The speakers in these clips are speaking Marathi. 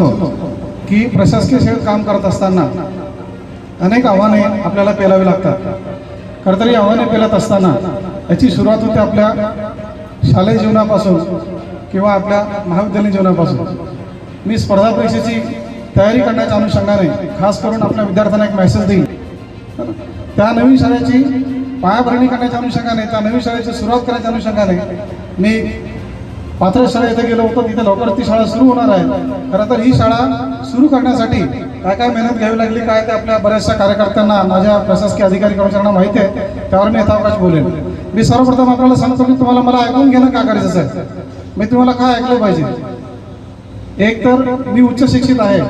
सांगतो की प्रशासकीय सेवेत काम करत असताना अनेक आव्हाने आपल्याला पेलावी लागतात. खरं ही आव्हाने पेलत असताना याची सुरुवात होते आपल्या शालेय जीवनापासून किंवा आपल्या महाविद्यालयीन जीवनापासून. मी स्पर्धा परीक्षेची तयारी करण्याच्या अनुषंगाने खास करून आपल्या विद्यार्थ्यांना एक मेसेज देईन. त्या नवीन शाळेची पायाभरणी करण्याच्या अनुषंगाने त्या नवीन शाळेची सुरुवात करण्याच्या अनुषंगाने मी पात्र शाळा इथे गेलो होतो तिथे लवकर ती शाळा सुरू होणार आहे. खरं तर ही शाळा सुरू करण्यासाठी काय काय मेहनत घ्यावी लागली काय ते आपल्या बऱ्याचशा कार्यकर्त्यांना माझ्या प्रशासकीय अधिकारी कर्मचाऱ्यांना माहिती आहे त्यावर मी यथावकाश बोलेन. मी सर्वप्रथम आपल्याला सांगतो की तुम्हाला मला ऐकून घेणं का करायचं आहे? मी तुम्हाला काय ऐकलं पाहिजे? एक तर मी उच्च शिक्षित आहे.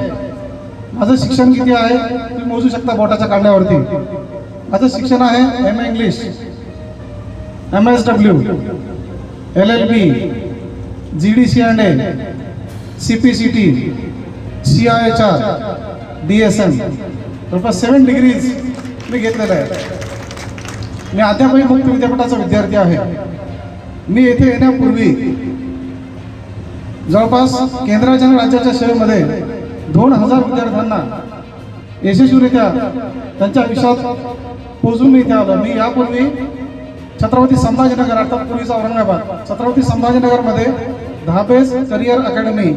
माझं शिक्षण किती आहे तुम्ही मोजू शकता बोटाच्या काढण्यावरती माझं शिक्षण आहे M A English M S W L L B G D C and A C P C T C I H R D S M जवळपास सेवन डिग्रीज मी घेतलेलं आहेत मी अद्यापही मुक्त विद्यापीठाचा विद्यार्थी आहे. मी येथे येण्यापूर्वी जवळपास केंद्राच्या आणि राज्याच्या सेवेमध्ये दोन हजार विद्यार्थ्यांना यशस्वीरित्या त्यांच्या आयुष्यात पोचून इथे आलो. मी यापूर्वी छत्रपती संभाजीनगर अर्थात पूर्वीचा औरंगाबाद. छत्रपती संभाजीनगरमध्ये धाबेस करिअर अकॅडमी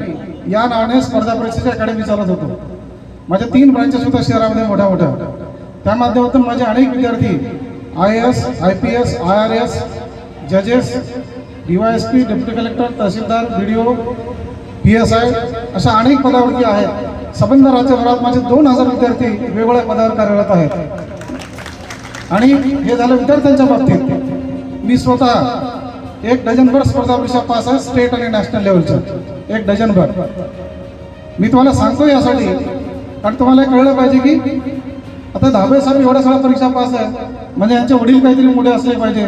या नावाने स्पर्धा परीक्षेची अकॅडमी चालत होतो. माझ्या तीन ब्रांचेस होत्या शहरामध्ये मोठ्या मोठ्या. त्या माध्यमातून माझे अनेक विद्यार्थी I S I P S I R S जजेस D Y S P deputy collector tehsildar B D O P S I अशा अनेक पदावरती आहेत. संबंध राज्यभरात माझे दोन हजार विद्यार्थी वेगवेगळ्या पदावर कार्यरत आहेत. आणि हे झालं विद्यार्थ्यांच्या बाबतीत. मी स्वतः एक डझनभर स्पर्धा परीक्षा पास आहे स्टेट आणि नॅशनल लेवलच्या एक डझनभर. मी तुम्हाला सांगतो यासाठी कारण तुम्हाला कळलं पाहिजे की आता दहावे साहेब एवढ्या सगळ्या परीक्षा पास आहे म्हणजे यांचे वडील काहीतरी मोठे असले पाहिजे.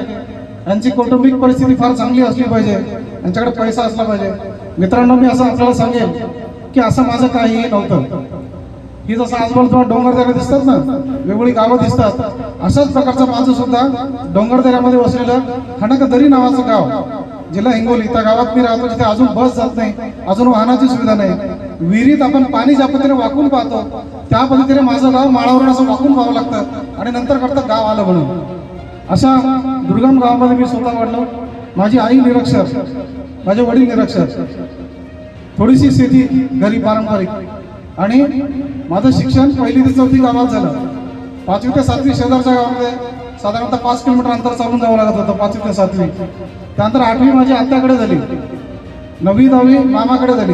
यांची कौटुंबिक परिस्थिती फार चांगली असली पाहिजे. यांच्याकडे पैसा असला पाहिजे. मित्रांनो मी असं आपल्याला सांगेन की असं माझं काहीही नव्हतं. ही जसं आजूबाजूला डोंगरदऱ्या दिसतात ना वेगवेगळी गावं दिसतात. अशाच प्रकारचं माझं सुद्धा डोंगरदऱ्यामध्ये वसलेलं खडकदरी नावाचं गाव जिल्हा हिंगोली त्या गावात मी राहतो जिथे अजून बस जात नाही अजून वाहनाची सुविधा नाही. विहिरीत आपण पाणी ज्या पद्धतीने वाकून पाहतो त्या पद्धतीने माझं गाव माळावरून असं वाकून पाहावं लागतं आणि नंतर करतं गाव आलं म्हणून. अशा दुर्गम गावामध्ये मी स्वतः वाढलो. माझी आई निरक्षर माझे वडील निरक्षर. थोडीशी शेती घरी पारंपरिक. आणि माझं शिक्षण पहिली ते चौथी गावात झालं. पाचवी ते सातवी शेजारच्या गावामध्ये साधारणतः पाच किलोमीटर अंतर चालून जावं लागत होतं पाचवी ते सातवी. त्यानंतर आठवी माझी आत्याकडे झाली. नववी दहावी मामाकडे झाली.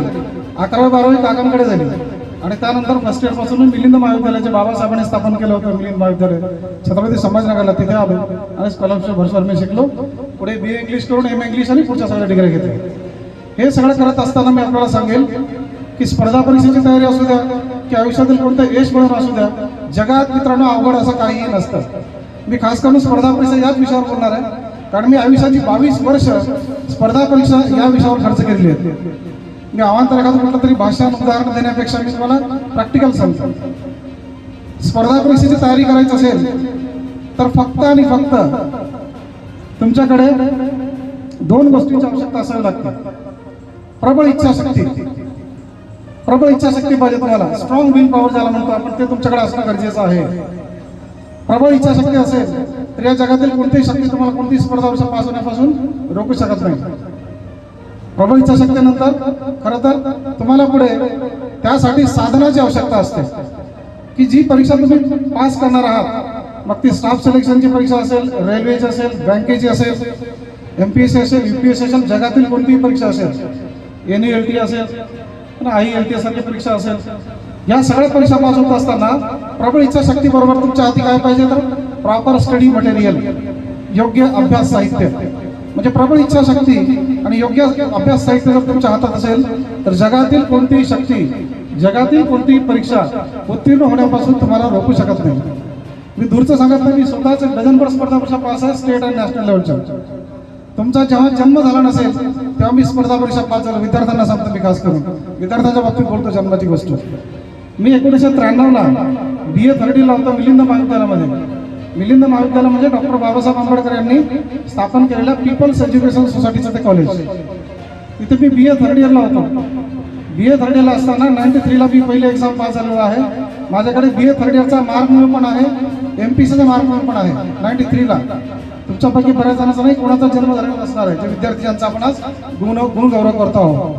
अकरावी बारावी काकांकडे झाली. आणि त्यानंतर फर्स्ट इयरपासून मी मिलिंद महाविद्यालयाचे बाबासाहेबांनी स्थापन केलं होतं मिलिंद महाविद्यालय. छत्रपती संभाजीनगरला तिथे आलो. आणि स्कॉलरशिप भरसभर मी शिकलो. पुढे बी इंग्लिश करून एम इंग्लिश आणि पुढच्या सगळ्या डिग्री घेतल्या. हे सगळं करत असताना मी आपल्याला सांगेल की स्पर्धा परीक्षेची तयारी असू द्या की आयुष्यातील कोणतं यश मिळून असू द्या जगात मित्रांनो अवघड असं काहीही नसतं. मी खास करून स्पर्धा परीक्षा याच विषयावर बोलणार आहे कारण मी आयुष्याची बावीस वर्ष स्पर्धा परीक्षा या विषयावर खर्च केलेली आहेत. मी अवांतर एखादं तरी भाषण उदाहरण देण्यापेक्षा मी तुम्हाला प्रॅक्टिकल सांगतो. स्पर्धा परीक्षेची तयारी करायची असेल तर फक्त आणि फक्त तुमच्याकडे दोन गोष्टींची आवश्यकता असावी लागते. प्रबळ इच्छाशक्ती. प्रबळ इच्छाशक्ती पाहिजे तुम्हाला. स्ट्रॉंग विल पॉवर ज्याला म्हणतो आपण ते तुमच्याकडे असणं गरजेचं आहे. प्रबळ इच्छाशक्ती असेल तर या जगातील कोणतीही शक्ती तुम्हाला कोणतीही स्पर्धा वर्ष पास होण्यापासून रोखू शकत नाही. प्रबळ इच्छाशक्तीनंतर खरं तर तुम्हाला पुढे त्यासाठी साधनाची आवश्यकता असते. की जी परीक्षा तुम्ही पास करणार आहात मग ती स्टाफ सिलेक्शनची परीक्षा असेल रेल्वेची असेल बँकेची असेल एम पी एस सी असेल यू पी एस सी असेल जगातील कोणतीही परीक्षा असेल एन एल टी असेल आई एल टी सारखी परीक्षा असेल. या सगळ्या परीक्षा पास होत असताना प्रबळ इच्छाशक्ती बरोबर तुमच्या हाती काय पाहिजे तर प्रॉपर स्टडी मटेरियल योग्य अभ्यास साहित्य. म्हणजे प्रबळ इच्छाशक्ती आणि योग्य अभ्यास साहित्य जर तुमच्या हातात असेल तर जगातील कोणतीही शक्ती जगातील कोणतीही परीक्षा उत्तीर्ण होण्यापासून तुम्हाला रोखू शकत नाही. मी दूरचं सांगत नाही मी स्वतःच डझनभर स्पर्धा परीक्षा पास आहे स्टेट आणि नॅशनल लेवलच्या. तुमचा जेव्हा जन्म झाला नसेल तेव्हा मी स्पर्धा परीक्षा पास झालो. विद्यार्थ्यांना सांगतो विकास करून. विद्यार्थ्यांच्या बाबतीत बोलतो जन्माची गोष्ट. मी एकोणीसशे त्र्याण्णवला बी ए थर्ड होतो मिलिंद महाविद्यालयामध्ये. मिलिंद महाविद्यालय म्हणजे डॉक्टर बाबासाहेब आंबेडकर यांनी स्थापन केलेल्या पीपल्स एज्युकेशन सोसायटीचं ते कॉलेज तिथे मी बी ए थर्ड इयरला होतो. बी ए थर्ड इयरला असताना नाईन्टी थ्रीला मी पहिले एक्झाम पास झालेलो आहे. माझ्याकडे बी ए थर्ड इयरचा मार्क मिळून पण आहे. एम पी सीचा मार्क मिळून पण आहे. नाईन्टी थ्रीला तुमच्यापैकी बऱ्याच जणांचा नाही कोणाचा जन्म झालेला नसणार आहे. जे विद्यार्थ्यांचा आपण आज गुण गुण गौरव करतो आहोत.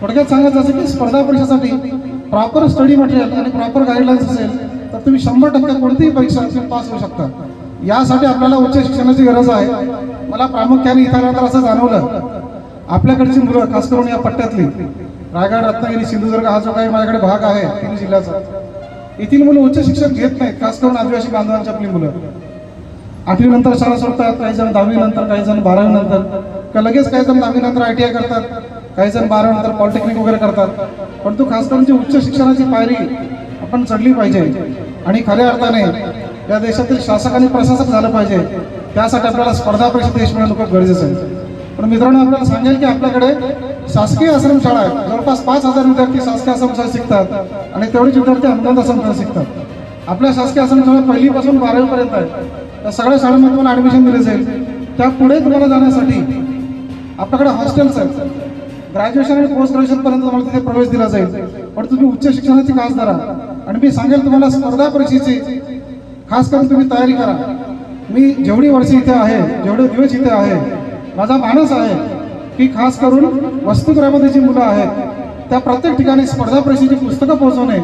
थोडक्यात सांगायचं असं की स्पर्धा परीक्षेसाठी प्रॉपर स्टडी मटेरियल आणि प्रॉपर गाईडलाईन्स असेल तर तुम्ही शंभर टक्के कोणतीही परीक्षा तुम्ही पास होऊ शकता. यासाठी आपल्याला उच्च शिक्षणाची गरज आहे. मला प्रामुख्याने इथं असं जाणवलं. आपल्याकडची मुलं खास करून या पट्ट्यातली रायगड रत्नागिरी सिंधुदुर्ग हा जो काही माझ्याकडे भाग आहे तिन्ही जिल्ह्याचा. येथील मुलं उच्च शिक्षण घेत नाहीत खास करून आदिवासी बांधवांची आपली मुलं. आठवी नंतर शाळा सोडतात काही जण दहावी नंतर काही जण बारावी नंतर. का लगेच काही जण दहावी नंतर आय टी आय करतात काही जण बारावी नंतर पॉलिटेक्निक वगैरे करतात. परंतु खास करून जी उच्च शिक्षणाची पायरी आपण चढली पाहिजे आणि खऱ्या अर्थाने या देशातील शासक आणि प्रशासक झालं पाहिजे त्यासाठी आपल्याला स्पर्धा परीक्षा देश मिळणं खूप गरजेचं आहे. पण मित्रांनो आपल्याला सांगेल की आपल्याकडे शासकीय आश्रमशाळा आहेत. जवळपास पाच हजार विद्यार्थी शासकीय आश्रमशाळा शिकतात आणि तेवढेच विद्यार्थी अनुदान आश्रमशाळा शिकतात. आपल्या शासकीय आश्रमशाळा पहिलीपासून बारावीपर्यंत आहे त्या सगळ्या शाळांमध्ये तुम्हाला ॲडमिशन दिले जाईल त्या पुढे तुम्हाला जाण्यासाठी आपल्याकडे हॉस्टेल्स आहेत. ग्रॅज्युएशन आणि पोस्ट ग्रॅज्युएशनपर्यंत तुम्हाला तिथे प्रवेश दिला जाईल. पण तुम्ही उच्च शिक्षणाची खास धरा. आणि मी सांगेल तुम्हाला स्पर्धा परीक्षेची खास करून तुम्ही तयारी करा. मी जेवढी वर्ष इथे आहे जेवढे दिवस इथे आहे माझा मानस आहे की खास करून वस्तुग्रामध्ये जी मुलं आहेत त्या प्रत्येक ठिकाणी स्पर्धा परीक्षेची पुस्तकं पोहोचवणे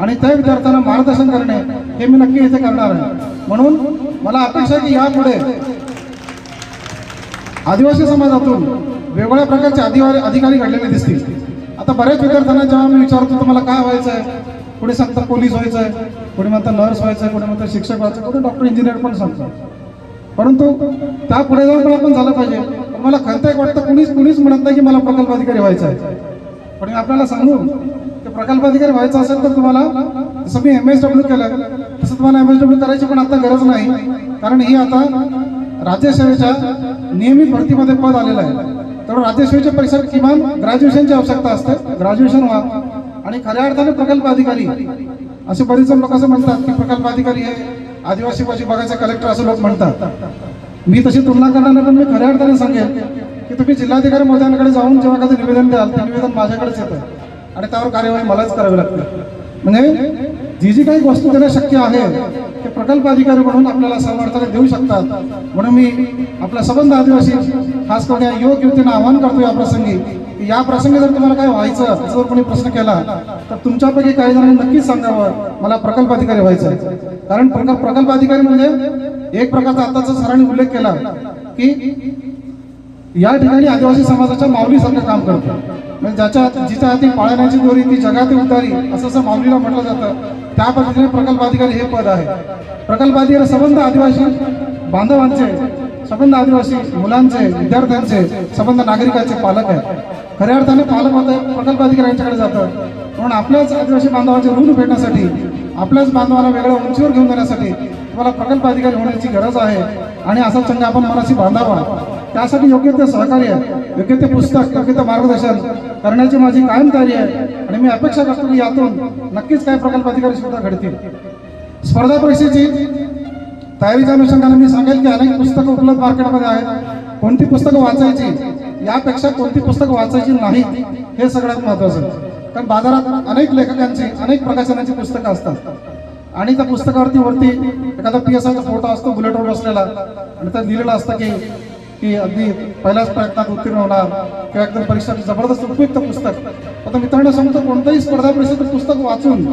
आणि त्या विद्यार्थ्यांना मार्गदर्शन करणे हे मी नक्की इथे करणार आहे. म्हणून मला अपेक्षा आहे की यापुढे आदिवासी समाजातून वेगवेगळ्या प्रकारचे आदिवासी अधिकारी घडलेले दिसतील. आता बऱ्याच विद्यार्थ्यांना जेव्हा मी विचारतो तुम्हाला काय व्हायचं आहे? कोणी सांगतं पोलीस व्हायचं आहे? कोणी म्हणतं नर्स व्हायचं आहे? कोणी म्हणतं शिक्षक व्हायचं कोणी डॉक्टर इंजिनियर पण सांगतं परंतु त्या पुढे जाऊन पण आपण झालं पाहिजे. मला खरं एक वाटतं कुणीच कुणीच म्हणत नाही की मला प्रकल्प अधिकारी व्हायचं आहे. पण मी आपल्याला सांगू की प्रकल्प अधिकारी व्हायचं असेल तर तुम्हाला जसं मी एम एस डब्ल्यू केलं तसं तुम्हाला एम एस डब्ल्यू करायची पण आता गरज नाही. कारण ही आता राज्यसेवेच्या नियमित भरतीमध्ये पद आलेलं आहे. तर राज्यसेवेच्या परीक्षेत किमान ग्रॅज्युएशनची आवश्यकता असते. ग्रॅज्युएशन व्हा. आणि खऱ्या अर्थाने प्रकल्प अधिकारी असे बरेच लोक असं म्हणतात की प्रकल्प अधिकारी हे आदिवासी विभागाचे कलेक्टर असं लोक म्हणतात. मी तशी तुलना करणार नाही पण मी खऱ्या अर्थाने सांगेन की तुम्ही जिल्हाधिकारी महोदयांकडे जाऊन जेव्हा कसं निवेदन द्याल ते निवेदन माझ्याकडेच येतं. आणि त्यावर कार्यवाही मलाच करावी लागते. म्हणजे जी जी काही वस्तू देणं शक्य आहे ते प्रकल्प अधिकारी म्हणून आपल्याला समर्थन देऊ शकतात. म्हणून मी आपला संबंध आदिवासी खास करून या युवक युवतींना आवाहन करतो या प्रसंगी या प्रसंगी जर तुम्हाला काय व्हायचं असं जर कोणी प्रश्न केला तर तुमच्यापैकी काही जणांनी नक्कीच सांगावं मला प्रकल्प अधिकारी व्हायचं आहे कारण प्रकल्प प्रकल्प अधिकारी म्हणजे एक प्रकारचा आताचा सरांनी उल्लेख केला की या ठिकाणी आदिवासी समाजाच्या माऊलीसारखं काम करतो. म्हणजे ज्याच्या जिच्या हाती पाळण्याची दोरी ती जगात उतारी असं असं माऊलीला म्हटलं जातं. त्या पद्धतीने प्रकल्प अधिकारी हे पद आहे. प्रकल्प अधिकारी संबंध आदिवासी बांधवांचे संबंध आदिवासी मुलांचे विद्यार्थ्यांचे संबंध नागरिकांचे पालक आहेत. खऱ्या अर्थाने पालक होते प्रकल्प अधिकारी यांच्याकडे जातं. म्हणून आपल्याच आदिवासी बांधवांचे ऋण फेडण्यासाठी आपल्याच बांधवांना वेगळ्या उंचीवर घेऊन जाण्यासाठी तुम्हाला प्रकल्प अधिकारी होण्याची गरज आहे. आणि असा संघ आपण मनाशी बांधावा. त्यासाठी योग्य ते सहकार्य योग्य ते पुस्तक योग्य ते मार्गदर्शन करण्याची माझी कायम तयारी आहे. आणि मी अपेक्षा करतो की यातून नक्कीच काही प्रकल्प अधिकारी सुद्धा घडतील. स्पर्धा परीक्षेची तयारीच्या अनुषंगाने मी सांगेल की अनेक पुस्तकं उपलब्ध मार्केटमध्ये आहेत. कोणती पुस्तकं वाचायची? यापेक्षा कोणती पुस्तकं वाचायची नाही हे सगळ्यात महत्त्वाचं आहे. कारण बाजारात अनेक लेखकांची अनेक प्रकाशनाची पुस्तकं असतात. आणि त्या पुस्तकावरती वरती एखादा पी एस आयचा फोटो असतो बुलेटवर बसलेला. आणि त्यात लिहिलेलं असतं की की अगदी पहिल्याच प्रयत्नात उत्तीर्ण होणार. किंवा एकदम परीक्षा जबरदस्त उपयुक्त पुस्तक. आता मित्रांनो सांगतो कोणतंही स्पर्धा परीक्षेचं पुस्तक वाचून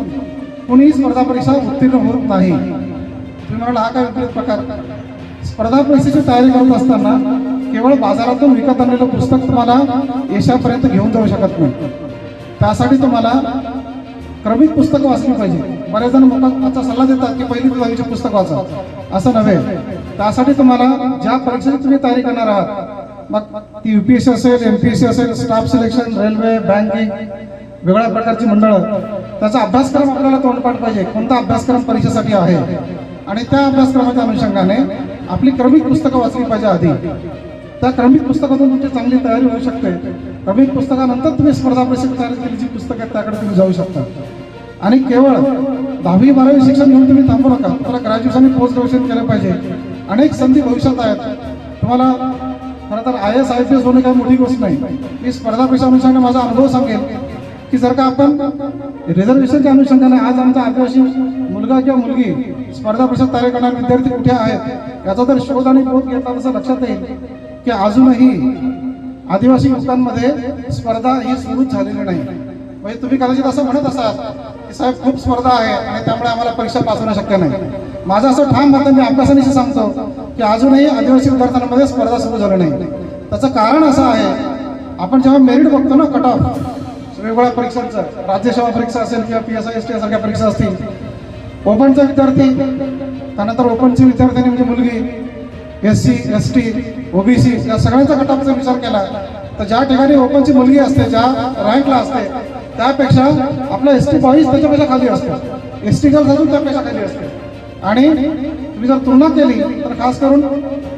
कोणीही स्पर्धा परीक्षा उत्तीर्ण होत नाही. तुम्ही म्हणाल हा काय विपरीत प्रकार? स्पर्धा परीक्षेची तयारी करत असताना केवळ बाजारातून विकत आणलेलं पुस्तक तुम्हाला यशापर्यंत घेऊन जाऊ शकत नाही. त्यासाठी तुम्हाला क्रमिक पुस्तकं वाचली पाहिजे. बऱ्याच जण मोठा सल्ला देतात की पहिली ते दहावीचे पुस्तक वाचा. असं नव्हे. त्यासाठी तुम्हाला ज्या परीक्षेची तुम्ही तयारी करणार आहात मग ती युपीएससी असेल एमपीएससी असेल स्टाफ सिलेक्शन रेल्वे बँकिंग वेगळ्या प्रकारची मंडळं त्याचा अभ्यासक्रम आपल्याला तोंडपाठ पाहिजे. कोणता अभ्यासक्रम परीक्षेसाठी आहे? आणि त्या अभ्यासक्रमाच्या अनुषंगाने आपली क्रमिक पुस्तकं वाचली पाहिजे आधी. त्या क्रमिक पुस्तकातून तुमची चांगली तयारी होऊ शकते. क्रमिक पुस्तकानंतर तुम्ही स्पर्धा परीक्षेची तयारी केली जी पुस्तकं आहेत त्याकडे तुम्ही जाऊ शकता. आणि केवळ दहावी बारावी शिक्षण घेऊन तुम्ही थांबू नका. तुम्हाला ग्रॅज्युएशन आणि पोस्ट ग्रॅज्युएशन केलं पाहिजे. अनेक संधी भविष्यात आहेत. तुम्हाला खरं तर I S I P S होणे काही मोठी गोष्ट नाही. मी स्पर्धा परीक्षा अनुषंगाने माझा अनुभव सांगेल की जर का आपण रिझर्वेशनच्या अनुषंगाने आज आमचा आदिवासी मुलगा किंवा मुलगी स्पर्धा परीक्षा तयारी करणारे विद्यार्थी कुठे आहेत याचा जर शोध आणि बोध घेतला तसं लक्षात येईल की अजूनही आदिवासी युवकांमध्ये स्पर्धा ही सुरूच झालेली नाही. म्हणजे तुम्ही कदाचित असं म्हणत असाल साहेब खूप स्पर्धा आहे आणि त्यामुळे आम्हाला परीक्षा पास होणं शक्य नाही. माझं असं ठाम मत मी अभ्यासानिशी सांगतो की अजूनही आदिवासी विद्यार्थ्यांमध्ये स्पर्धा सुरू झाली नाही. त्याचं कारण असं आहे आपण जेव्हा मेरिट बघतो ना कट ऑफ वेगवेगळ्या परीक्षांचं राज्यसेवा परीक्षा असेल किंवा P S I S T सारख्या परीक्षा असतील ओपनचा विद्यार्थी त्यानंतर ओपनची विद्यार्थ्यांनी म्हणजे मुलगी S C S T OBC या सगळ्यांचा कटापचा विचार केला तर ज्या ठिकाणी ओपनची मुलगी असते ज्या रँकला असते त्यापेक्षा आपला एस टी बॉईज त्याच्यापेक्षा खाली असतो. एस टी गर्ल्स अजून त्यापेक्षा खाली असते. आणि तुम्ही जर तुलना केली तर खास करून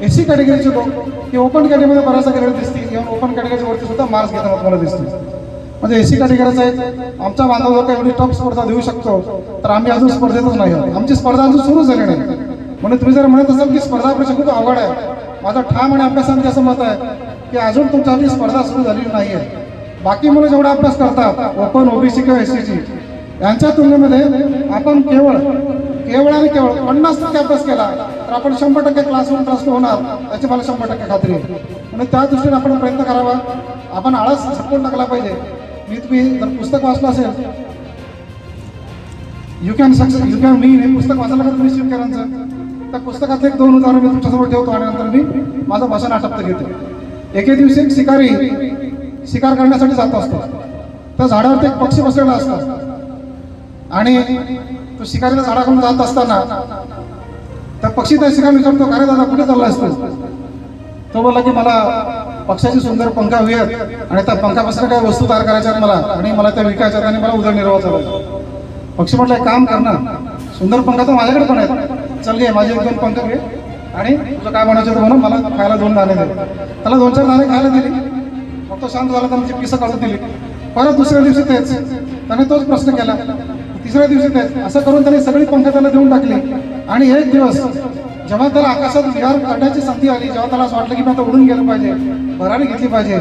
एस सी कॅटेगरीचे लोक की ओपन कॅटेगरीमध्ये बऱ्याचशा गेलेले दिसतील. किंवा ओपन कॅटेगरीच्या वरती सुद्धा मार्क्स घेताना तुम्हाला दिसतील. म्हणजे एसी कॅटेगरीचा आहे आमच्या जर काही एवढी टॉप स्पर्धा देऊ शकतो तर आम्ही अजून स्पर्धेतच नाही आहोत. आमची स्पर्धा अजून सुरू झाली नाही. म्हणून तुम्ही जर म्हणत असाल की स्पर्धा परीक्षा खूप अवघड आहे माझं ठाम आणि अभ्यासांचे असं मत आहे की अजून तुमच्या स्पर्धा सुरू झालेली नाही आहे बाकी मुलं जेवढा अभ्यास करतात ओपन ओबीसी किंवा एस सी यांच्या तुलनेमध्ये आपण केवळ केवळ आणि केवळ पन्नास टक्के अभ्यास केला तर आपण शंभर टक्के क्लासरूम ट्रस्ट होणार. याची मला शंभर टक्के खात्री आहे. म्हणून त्या दृष्टीने आपण प्रयत्न करावा. आपण आळस झटकून टाकला पाहिजे. मी तुम्ही जर पुस्तक वाचलं असेल you can success you can मी हे पुस्तक वाचायला का तुम्ही शिवकरांचं त्या पुस्तकातले एक दोन उदाहरण मी तुमच्यासमोर ठेवतो आणि नंतर मी माझं भाषण आटपत घेतो. एके दिवशी एक शिकारी शिकार करण्यासाठी जात असतो. त्या झाडावरती एक पक्षी बसलेला असतो. आणि तो शिकारीला झाडाकडून जात असताना त्या पक्षी त्या शिकार विचारतो का रे दादा कुठे चालला असतो तो? बोलला की मला पक्षाची सुंदर पंखा हवी आणि त्या पंखापासून काही वस्तू तयार करायच्या आहेत मला आणि मला त्या विकायच्या आहेत आणि मला उदरनिर्वाह चालू पक्षी म्हटलं एक काम कर ना सुंदर पंखा तर माझ्याकडे पण आहेत. चल घे माझे एक दोन पंख घे आणि तुझं काय म्हणायचं होतं म्हणून मला खायला दोन दाणे दे. त्याला दोन चार दाणे खायला दिले. शांत झाला त्याची पिसं काढून दिली. परत दुसऱ्या दिवशी तेच. त्याने तोच प्रश्न केला. तिसऱ्या दिवशी तेच. असं करून त्याने सगळी पंख त्याला देऊन टाकली. आणि एक दिवस जेव्हा त्याला आकाशात विहार काढण्याची संधी आली जेव्हा त्याला असं वाटलं की मी आता उडून गेलं पाहिजे भरारी घेतली पाहिजे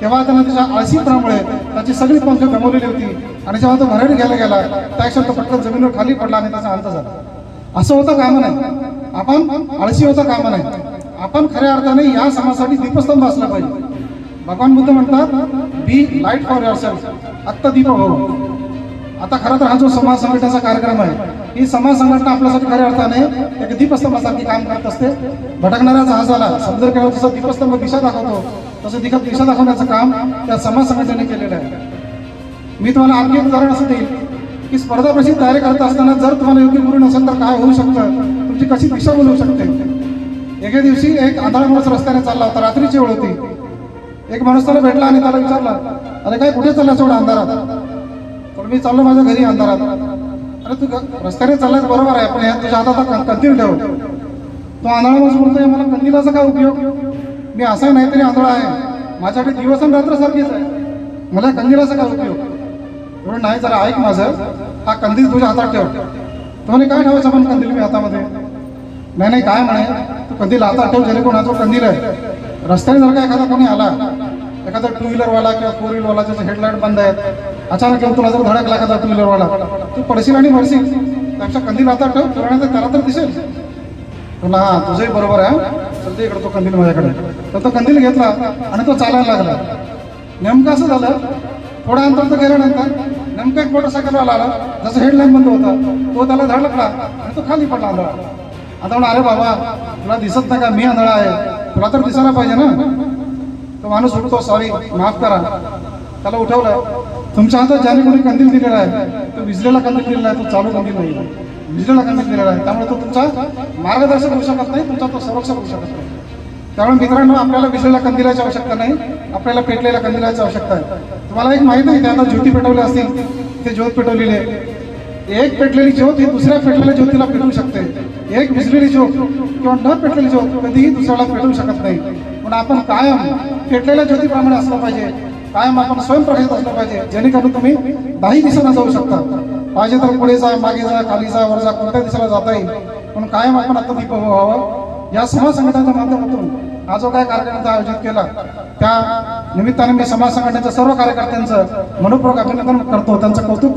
तेव्हा त्यांना त्याच्या आळशीपणामुळे त्याची सगळी पंख गमवलेली होती. आणि जेव्हा तो भरारी घ्यायला गेला त्या क्षणी तो पटकन जमिनीवर खाली पडला आणि त्याचा अंत झाला. असं होतं कामं नाही. आपण आळशी होता कामं नाही. आपण खऱ्या अर्थाने या समाजासाठी दीपस्तंभ असला पाहिजे. भगवान बुद्ध म्हणतात be light for yourself आत्ता दीप हो. आता खरं तर हा जो समाज संघटनेचा कार्यक्रम आहे ही समाज संघटना आपल्यासाठी खऱ्या अर्थाने एक दीपस्तंभासारखी काम करत असते. भटकणाऱ्या जहाजाला समुद्र केवळ जसं दीपस्तंभ दिशा दाखवतो तसं दिखत दिशा दाखवण्याचं काम त्या समाज संघटनेने केलेलं आहे. मी तुम्हाला आणखी एक उदाहरण असं देईल की स्पर्धा प्रसिद्ध तयारी करत असताना जर तुम्हाला योग्य गुरु नसेल तर काय होऊ शकतं? तुमची कशी दिशा बनवू शकते? एके दिवशी एक आंधळा माणूस रस्त्याने चालला होता रात्रीची वेळ होती. एक माणूस त्याला भेटला आणि त्याला विचारला अरे काय कुठे चालला एवढा अंधारात? तर मी चाललो माझ्या घरी अंधारात. अरे तू रस्त्याने चाललाय बरोबर आहे पण यात तुझ्या हातात कंदील ठेव. तो आंधळा माणूस बोलतोय मला कंदिलाचा काय उपयोग? मी असा नाही तरी आंधळा आहे. माझ्याकडे दिवस आणि रात्र सारखीच आहे. मला कंदिलाचा काय उपयोग? म्हणून नाही जरा ऐक माझं. हा कंदील तुझ्या हातात ठेव. तो म्हणे काय ठेवायचं पण कंदील मी हातामध्ये? नाही नाही काय म्हणे? तू कंदील हातात ठेव जरी कोणाचा कंदील आहे रस्त्याने जर का एखादा कोणी आला एखादा टू व्हीलरवाला किंवा फोर व्हीलरवाला ज्याचं हेडलाईट बंद आहेत अचानक येऊन तुला जर धडकला एखादा टू व्हीलरवाला तू पडशील आणि मरशील. त्यापेक्षा कंदील आता ठेव तुला नाही तर त्याला तर दिसेल. तुला हा तुझंही बरोबर आहे तर ते इकडे तो कंदील माझ्याकडे. तर तो कंदील घेतला आणि तो चालायला लागला. नेमकं असं झालं थोडा अंतर तर गेल्यानंतर नेमकं एक मोटरसायकलवाला आला जसं हेडलाईन बंद होता. तो त्याला धडकला आणि तो खाली पडला आंधळा आता म्हणा अरे बाबा तुला दिसत नाही का? मी आंधळा आहे. तुला तर दिसायला पाहिजे ना? तो माणूस उठतो सॉरी माफ करा. त्याला उठवलं. तुमच्या हातात ज्याने कोणी कंदील दिलेला आहे तो विजलेला कंदील दिलेला आहे तो चालू कंदील नाही. विजलेला कंदील दिलेला आहे. त्यामुळे तो तुमचा मार्गदर्शक होऊ शकत नाही तुमचा तो संरक्षक होऊ शकत नाही. त्यामुळे मित्रांनो आपल्याला विजलेल्या कंदिलाची आवश्यकता नाही. आपल्याला पेटलेल्या कंदिलाची आवश्यकता आहे. तुम्हाला एक माहिती आहे त्यांना ज्योती पेटवल्या असतील. ते ज्योत पेटवलेली आहे. एक पेटलेली ज्योत ही दुसऱ्या पेटलेल्या ज्योतीला पेटवू शकते. एक विजलेली ज्योत किंवा न पेटलेली ज्योत कधीही दुसऱ्याला पेटवू शकत नाही. पण आपण कायम पेटलेल्या ज्योतीप्रमाणे असलं पाहिजे. कायम आपण स्वयंप्रकाशित असलं पाहिजे. जेणेकरून तुम्ही दाही दिशेला जाऊ शकता. पाहिजे तर पुढे जा मागे जा खाली जा वर जा कोणत्या दिशेला जाता येईल. पण कायम आपण आता दीप व्हावं. या समाज संघटनाच्या माध्यमातून हा जो काय कार्यक्रम आयोजित केला त्या निमित्ताने मी समाज संघटनेच्या सर्व कार्यकर्त्यांचं मनपूर्वक अभिनंदन करतो. त्यांचं कौतुक